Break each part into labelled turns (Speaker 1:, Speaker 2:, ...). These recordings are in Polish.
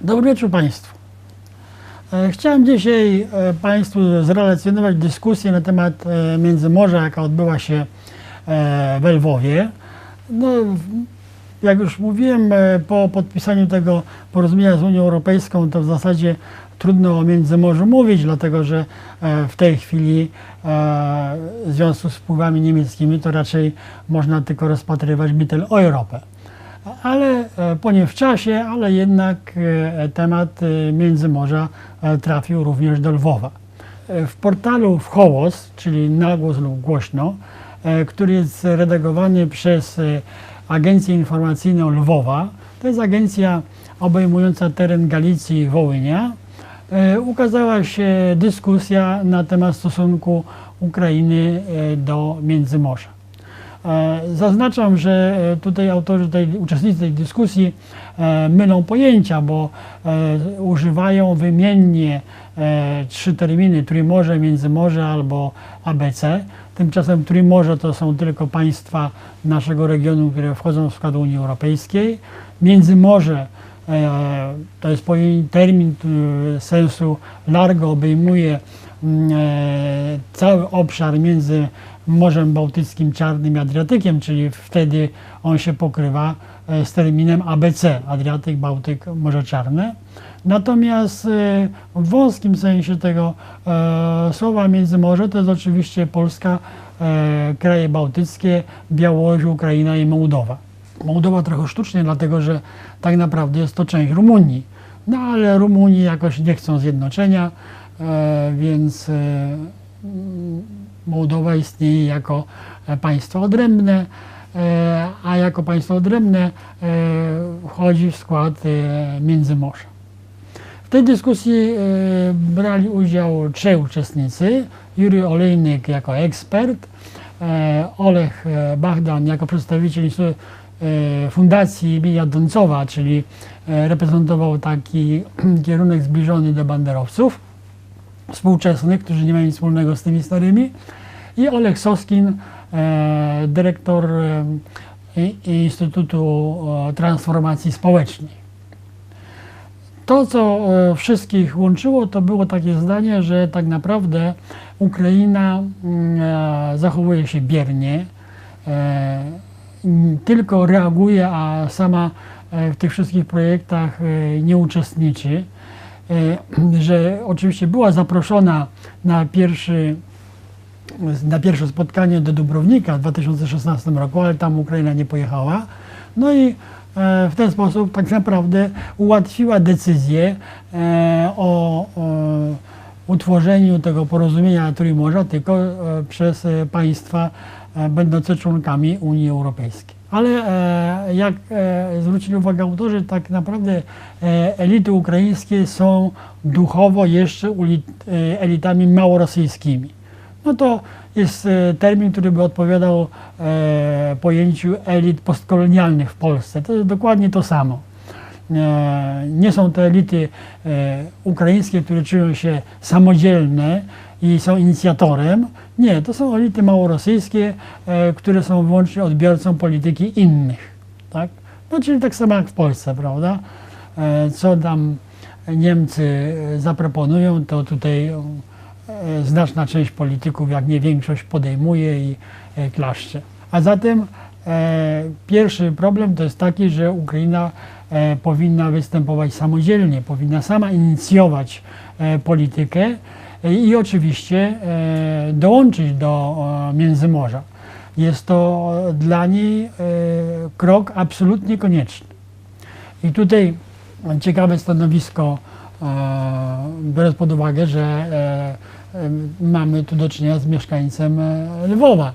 Speaker 1: Dobry wieczór Państwu. E, Chciałem dzisiaj e, Państwu zrelacjonować dyskusję na temat e, Międzymorza, jaka odbyła się e, w Lwowie. No, jak już mówiłem, po podpisaniu tego porozumienia z Unią Europejską, to w zasadzie trudno o Międzymorzu mówić, dlatego że w tej chwili w związku z wpływami niemieckimi to raczej można tylko rozpatrywać Mitteleuropę ale e, po w czasie, ale jednak e, temat e, Międzymorza trafił również do Lwowa. W portalu w Hołos, czyli na głos lub głośno, który jest redagowany przez Agencję Informacyjną Lwowa, to jest agencja obejmująca teren Galicji i Wołynia, ukazała się dyskusja na temat stosunku Ukrainy do Międzymorza. E, Zaznaczam, że e, tutaj autorzy, tej, uczestnicy tej dyskusji e, mylą pojęcia, bo używają wymiennie trzy terminy Trójmorze, Międzymorze albo ABC. Tymczasem Trójmorze to są tylko państwa naszego regionu, które wchodzą w skład Unii Europejskiej. Międzymorze to jest termin sensu largo obejmuje mm, cały obszar między Morzem Bałtyckim, Czarnym i Adriatykiem, czyli wtedy on się pokrywa e, z terminem ABC, Adriatyk, Bałtyk, Morze Czarne. Natomiast e, w wąskim sensie tego e, słowa Międzymorze to jest oczywiście Polska, kraje bałtyckie, Białoruś, Ukraina i Mołdowa. Mołdowa trochę sztucznie, dlatego że tak naprawdę jest to część Rumunii. No ale Rumuni jakoś nie chcą zjednoczenia, więc Mołdowa istnieje jako e, państwo odrębne, e, a jako państwo odrębne e, wchodzi w skład Międzymorza. W tej dyskusji brali udział trzej uczestnicy. Jury Olejnik jako ekspert, Olech Bachdan jako przedstawiciel Fundacji imienia Doncowa, czyli reprezentował taki kierunek zbliżony do banderowców współczesnych, którzy nie mają nic wspólnego z tymi starymi. I Olek Soskin, e, dyrektor e, Instytutu e, Transformacji Społecznej. To, co wszystkich łączyło, to było takie zdanie, że tak naprawdę Ukraina mm, zachowuje się biernie, tylko reaguje, a sama w tych wszystkich projektach nie uczestniczy. Że oczywiście była zaproszona na pierwszy na pierwsze spotkanie do Dubrownika w 2016 roku, ale tam Ukraina nie pojechała. No i e, w ten sposób tak naprawdę ułatwiła decyzję e, o, utworzeniu tego porozumienia Trójmorza tylko e, przez państwa będące członkami Unii Europejskiej. Ale jak zwrócili uwagę autorzy, tak naprawdę elity ukraińskie są duchowo jeszcze elitami małorosyjskimi no to jest e, termin, który by odpowiadał e, pojęciu elit postkolonialnych w Polsce. To jest dokładnie to samo. E, nie są to elity e, ukraińskie, które czują się samodzielne i są inicjatorem. Nie, to są elity małorosyjskie, e, które są wyłącznie odbiorcą polityki innych. Tak? No, czyli tak samo jak w Polsce, prawda? E, co tam Niemcy e, zaproponują, to tutaj znaczna część polityków, jak nie większość, podejmuje i e, klaszcze. A zatem e, pierwszy problem to jest taki, że Ukraina e, powinna występować samodzielnie, powinna sama inicjować e, politykę e, i oczywiście e, dołączyć do e, Międzymorza. Jest to dla niej e, krok absolutnie konieczny. I tutaj ciekawe stanowisko, e, biorąc pod uwagę, że e, e, mamy tu do czynienia z mieszkańcem e, Lwowa,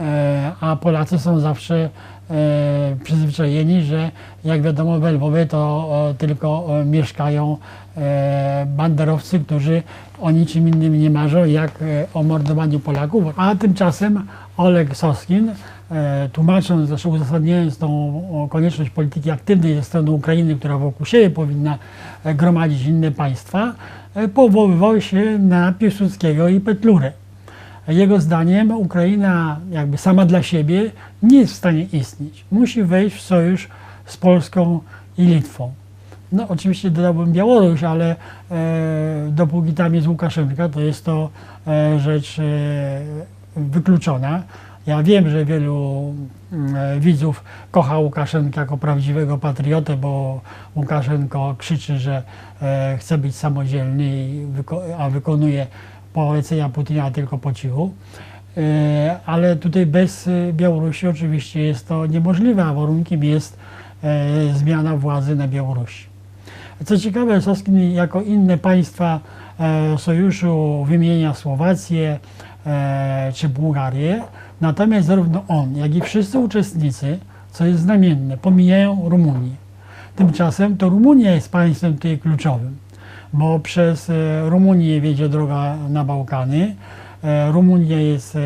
Speaker 1: e, a Polacy są zawsze e, przyzwyczajeni, że jak wiadomo w Lwowie to tylko mieszkają banderowcy, którzy o niczym innym nie marzą jak e, o mordowaniu Polaków, a tymczasem Oleg Soskin e, tłumacząc, zresztą uzasadniając tą konieczność polityki aktywnej ze strony Ukrainy, która wokół siebie powinna e, gromadzić inne państwa, e, powoływał się na Piłsudskiego i Petlurę. Jego zdaniem Ukraina jakby sama dla siebie nie jest w stanie istnieć. Musi wejść w sojusz z Polską i Litwą. No oczywiście dodałbym Białoruś, ale e, dopóki tam jest Łukaszenka, to jest to e, rzecz e, wykluczona. Ja wiem, że wielu mm, e, widzów kocha Łukaszenkę jako prawdziwego patriotę, bo Łukaszenko krzyczy, że e, chce być samodzielny, a wykonuje polecenia Putina tylko po cichu. E, Ale tutaj bez Białorusi oczywiście jest to niemożliwe, a warunkiem jest zmiana władzy na Białorusi. Co ciekawe, Soskin jako inne państwa e, sojuszu wymienia Słowację e, czy Bułgarię, natomiast zarówno on, jak i wszyscy uczestnicy, co jest znamienne, pomijają Rumunię. Tymczasem to Rumunia jest państwem tutaj kluczowym, bo przez e, Rumunię wiedzie droga na Bałkany. Rumunia jest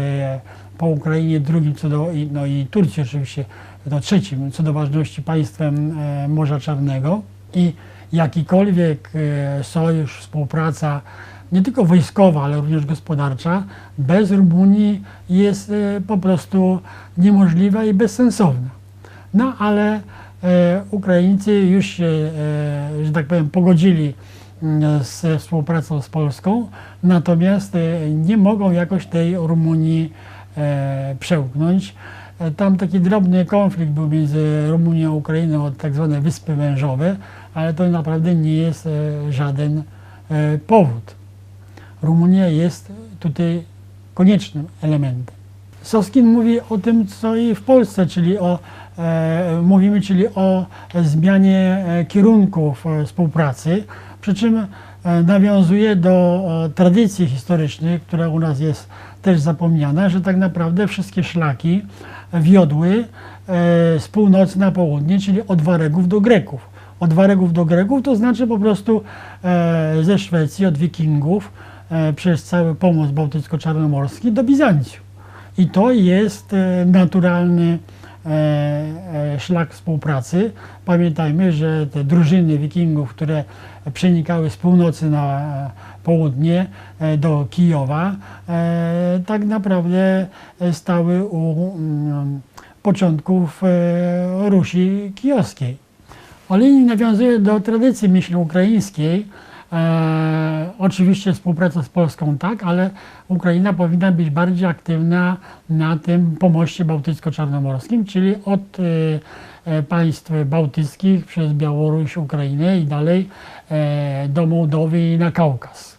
Speaker 1: po Ukrainie drugim co do, no i Turcji oczywiście, to trzecim co do ważności państwem Morza Czarnego i jakikolwiek e, sojusz, współpraca nie tylko wojskowa, ale również gospodarcza bez Rumunii jest e, po prostu niemożliwa i bezsensowna. No ale e, Ukraińcy już się, że tak powiem, pogodzili mm, ze współpracą z Polską, natomiast nie mogą jakoś tej Rumunii przełknąć. Tam taki drobny konflikt był między Rumunią a Ukrainą tak zwane Wyspy Wężowe, ale to naprawdę nie jest e, żaden e, powód. Rumunia jest tutaj koniecznym elementem. Soskin mówi o tym, co i w Polsce, czyli o, e, mówimy, czyli o zmianie e, kierunków współpracy, przy czym nawiązuje do tradycji historycznych, która u nas jest też zapomniana, że tak naprawdę wszystkie szlaki wiodły z północy na południe, czyli od Waregów do Greków. Od Waregów do Greków to znaczy po prostu e, ze Szwecji, od Wikingów, e, przez cały pomost bałtycko-czarnomorski do Bizancjum. I to jest e, naturalny szlak współpracy. Pamiętajmy, że te drużyny wikingów, które przenikały z północy na południe do Kijowa, tak naprawdę stały u mm, początków Rusi kijowskiej. Olenik nawiązuje do tradycji myśli ukraińskiej. E, oczywiście współpraca z Polską tak, ale Ukraina powinna być bardziej aktywna na tym pomoście bałtycko-czarnomorskim, czyli od e, e, państw bałtyckich przez Białoruś, Ukrainę i dalej e, do Mołdowii i na Kaukaz.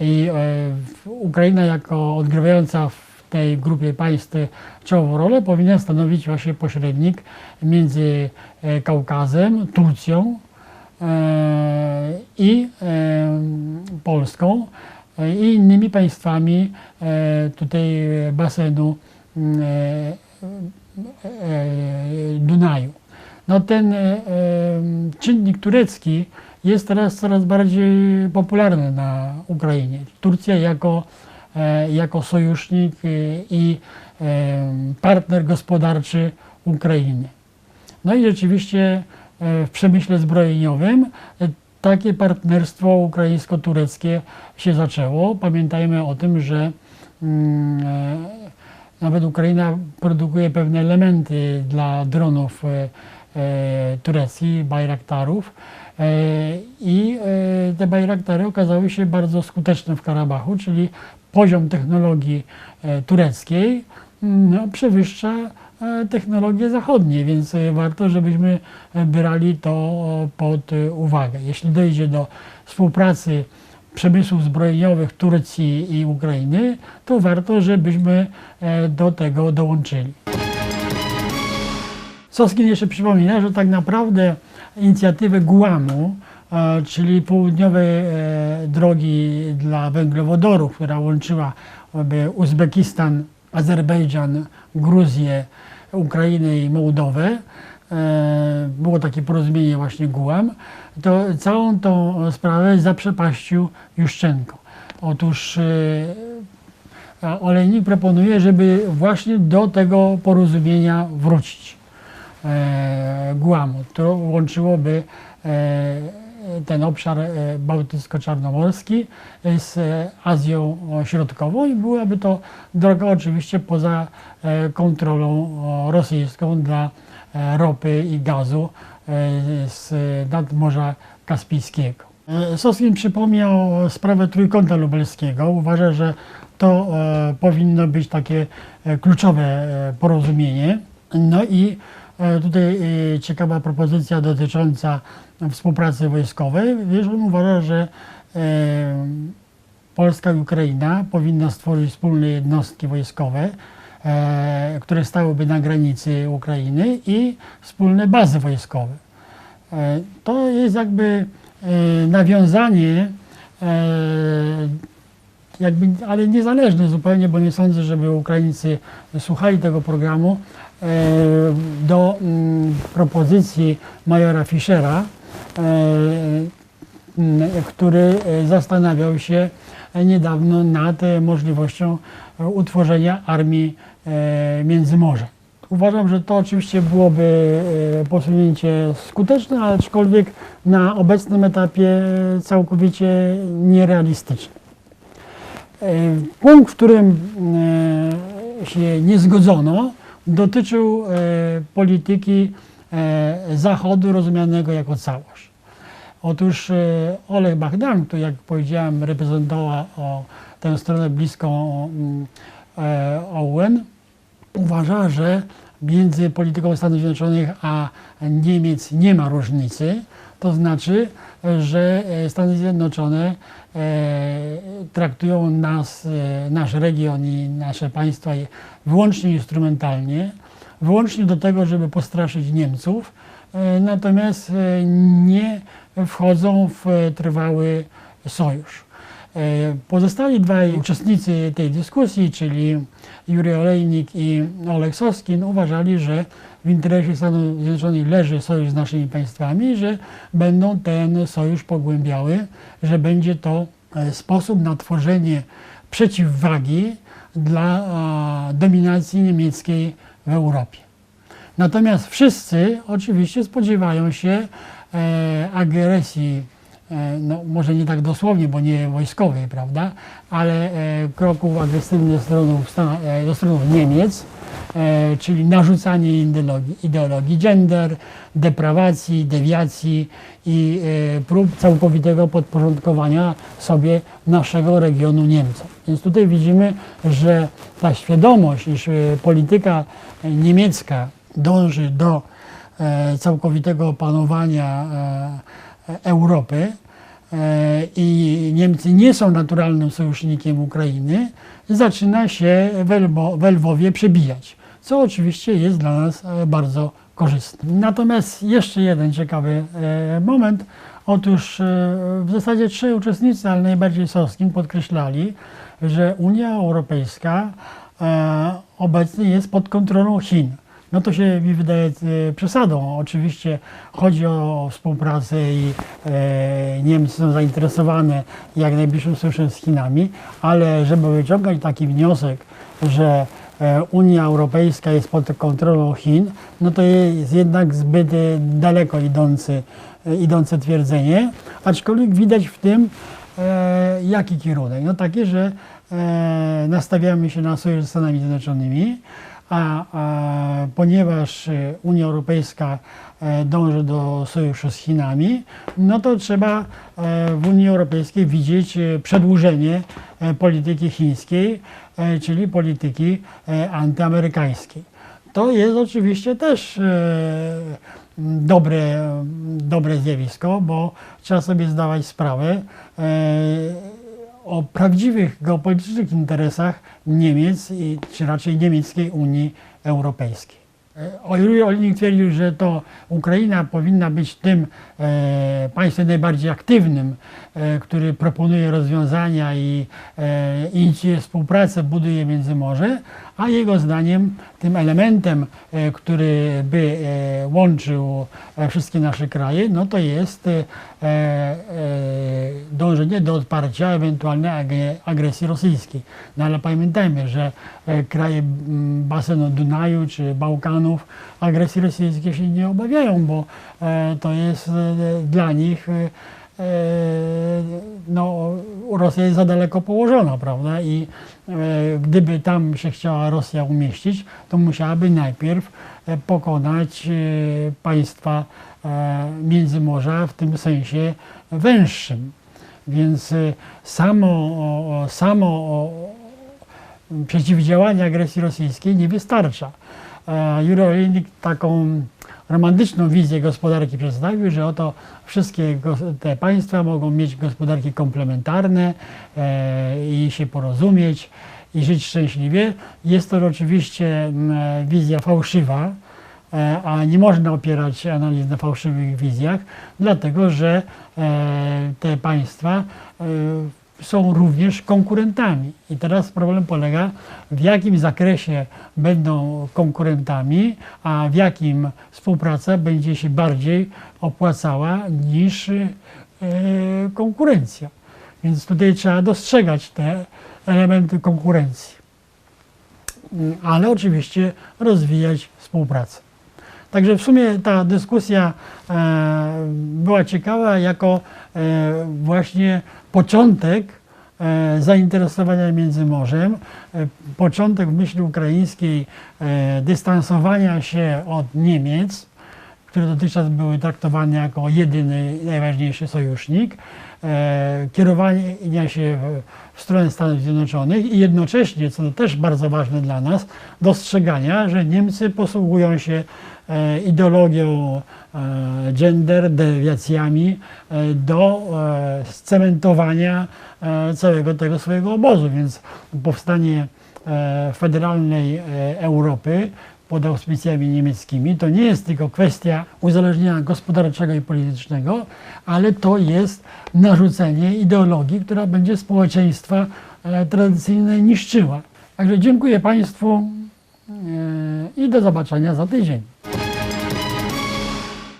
Speaker 1: I e, Ukraina jako odgrywająca w tej grupie państw czołową rolę powinna stanowić właśnie pośrednik między e, Kaukazem, Turcją e, i e, Polską i innymi państwami tutaj basenu mm, Dunaju. No ten czynnik turecki jest teraz coraz bardziej popularny na Ukrainie. Turcja jako, jako sojusznik e, i e, partner gospodarczy Ukrainy. No i rzeczywiście e, w przemyśle zbrojeniowym e, takie partnerstwo ukraińsko-tureckie się zaczęło. Pamiętajmy o tym, że mm, e, nawet Ukraina produkuje pewne elementy dla dronów e, e, tureckich, Bayraktarów. E, I e, te Bayraktary okazały się bardzo skuteczne w Karabachu, czyli poziom technologii e, tureckiej mm, no, przewyższa e, technologie zachodnie, więc e, warto, żebyśmy e, brali to e, pod e, uwagę. Jeśli dojdzie do współpracy przemysłów zbrojeniowych Turcji i Ukrainy, to warto, żebyśmy e, do tego dołączyli. Soskin jeszcze przypomina, że tak naprawdę inicjatywę Guamu, e, czyli południowej e, drogi dla węglowodorów, która łączyła Uzbekistan, Azerbejdżan, Gruzję, Ukrainę i Mołdowę, e, było takie porozumienie właśnie Guam, to całą tą sprawę zaprzepaścił Juszczenko. Otóż Olejnik proponuje, żeby właśnie do tego porozumienia wrócić Guamu. To łączyłoby e, ten obszar e, bałtycko-czarnomorski z e, Azją Środkową i byłaby to droga oczywiście poza e, kontrolą rosyjską dla e, ropy i gazu e, z nadmorza Kaspijskiego. E, Soskin przypomniał sprawę Trójkąta Lubelskiego. Uważa, że to e, powinno być takie e, kluczowe e, porozumienie. No i e, tutaj e, ciekawa propozycja dotycząca współpracy wojskowej. Wiesz, on uważa, że e, Polska i Ukraina powinna stworzyć wspólne jednostki wojskowe, e, które stałyby na granicy Ukrainy i wspólne bazy wojskowe. E, To jest jakby e, nawiązanie, e, jakby, ale niezależne zupełnie, bo nie sądzę, żeby Ukraińcy słuchali tego programu, e, do mm, propozycji majora Fischera, e, m, który e, zastanawiał się niedawno nad możliwością utworzenia armii Międzymorza. Uważam, że to oczywiście byłoby posunięcie skuteczne, aczkolwiek na obecnym etapie całkowicie nierealistyczne. E, Punkt, w którym e, się nie zgodzono, dotyczył e, polityki Zachodu rozumianego jako całość. Otóż Olech Bachdan, który jak powiedziałem reprezentowała o tę stronę bliską mm, Owen, uważa, że między polityką Stanów Zjednoczonych a Niemiec nie ma różnicy. To znaczy, że Stany Zjednoczone traktują nas, e, nasz region i nasze państwa wyłącznie instrumentalnie, wyłącznie do tego, żeby postraszyć Niemców, e, natomiast e, nie wchodzą w e, trwały sojusz. E, Pozostali dwaj uczestnicy tej dyskusji, czyli Juri Olejnik i Oleg Soskin, uważali, że w interesie Stanów Zjednoczonych leży sojusz z naszymi państwami że będą ten sojusz pogłębiały, że będzie to e, sposób na tworzenie przeciwwagi dla dominacji niemieckiej w Europie. Natomiast wszyscy oczywiście spodziewają się e, agresji, no, może nie tak dosłownie, bo nie wojskowej, prawda, ale e, kroków agresywnych strony, Stan- e, Niemiec, e, czyli narzucanie ideologii, ideologii gender, deprawacji, dewiacji i e, prób całkowitego podporządkowania sobie naszego regionu Niemcom. Więc tutaj widzimy, że ta świadomość, iż e, polityka e, niemiecka dąży do e, całkowitego opanowania e, Europy e, i Niemcy nie są naturalnym sojusznikiem Ukrainy, zaczyna się w, Elbo, w Lwowie przebijać, co oczywiście jest dla nas e, bardzo korzystne. Natomiast jeszcze jeden ciekawy e, moment. Otóż e, w zasadzie trzej uczestnicy, ale najbardziej Soskin podkreślali, że Unia Europejska e, obecnie jest pod kontrolą Chin. No to się mi wydaje e, przesadą. Oczywiście chodzi o współpracę i e, Niemcy są zainteresowane jak najbliższym sojuszem z Chinami, ale żeby wyciągać taki wniosek, że e, Unia Europejska jest pod kontrolą Chin, no to jest jednak zbyt e, daleko idący, idące twierdzenie, aczkolwiek widać w tym e, jaki kierunek. No taki, że e, nastawiamy się na sojusz z Stanami Zjednoczonymi, a, a ponieważ e, Unia Europejska e, dąży do sojuszu z Chinami, no to trzeba e, w Unii Europejskiej widzieć przedłużenie polityki chińskiej, czyli polityki antyamerykańskiej. To jest oczywiście też dobre, dobre zjawisko, bo trzeba sobie zdawać sprawę o prawdziwych geopolitycznych interesach Niemiec, czy raczej niemieckiej Unii Europejskiej. E, Ojuri Olinik twierdził, że to Ukraina powinna być tym państwem najbardziej aktywnym, e, który proponuje rozwiązania i e, inicjuje współpracę, buduje Międzymorze, a jego zdaniem tym elementem, e, który by e, łączył e, wszystkie nasze kraje, no to jest e, e, dążenie do odparcia ewentualnej agre- agresji rosyjskiej. No ale pamiętajmy, że e, kraje mm, basenu Dunaju czy Bałkanów agresji rosyjskiej się nie obawiają, bo e, to jest e, dla nich e, e, no, Rosja jest za daleko położona, prawda? I e, gdyby tam się chciała Rosja umieścić, to musiałaby najpierw e, pokonać e, państwa e, Międzymorza w tym sensie węższym. Więc e, samo, samo przeciwdziałanie agresji rosyjskiej nie wystarcza. E, Olejnik taką romantyczną wizję gospodarki przedstawił, że oto wszystkie te państwa mogą mieć gospodarki komplementarne e, i się porozumieć i żyć szczęśliwie. Jest to oczywiście wizja fałszywa, e, a nie można opierać analiz na fałszywych wizjach, dlatego że e, te państwa są również konkurentami. I teraz problem polega, w jakim zakresie będą konkurentami, a w jakim współpraca będzie się bardziej opłacała niż e, konkurencja. Więc tutaj trzeba dostrzegać te elementy konkurencji. Mm, Ale oczywiście rozwijać współpracę. Także w sumie ta dyskusja e, była ciekawa jako e, właśnie początek e, zainteresowania Międzymorzem, początek w myśli ukraińskiej dystansowania się od Niemiec, które dotychczas były traktowane jako jedyny, najważniejszy sojusznik, kierowania się w, stronę Stanów Zjednoczonych i jednocześnie, co też bardzo ważne dla nas, dostrzegania, że Niemcy posługują się ideologią e, gender, dewiacjami e, do e, scementowania e, całego tego swojego obozu, więc powstanie e, federalnej e, Europy pod auspicjami niemieckimi, to nie jest tylko kwestia uzależnienia gospodarczego i politycznego, ale to jest narzucenie ideologii, która będzie społeczeństwa e, tradycyjne niszczyła. Także dziękuję Państwu. e, i do zobaczenia za tydzień.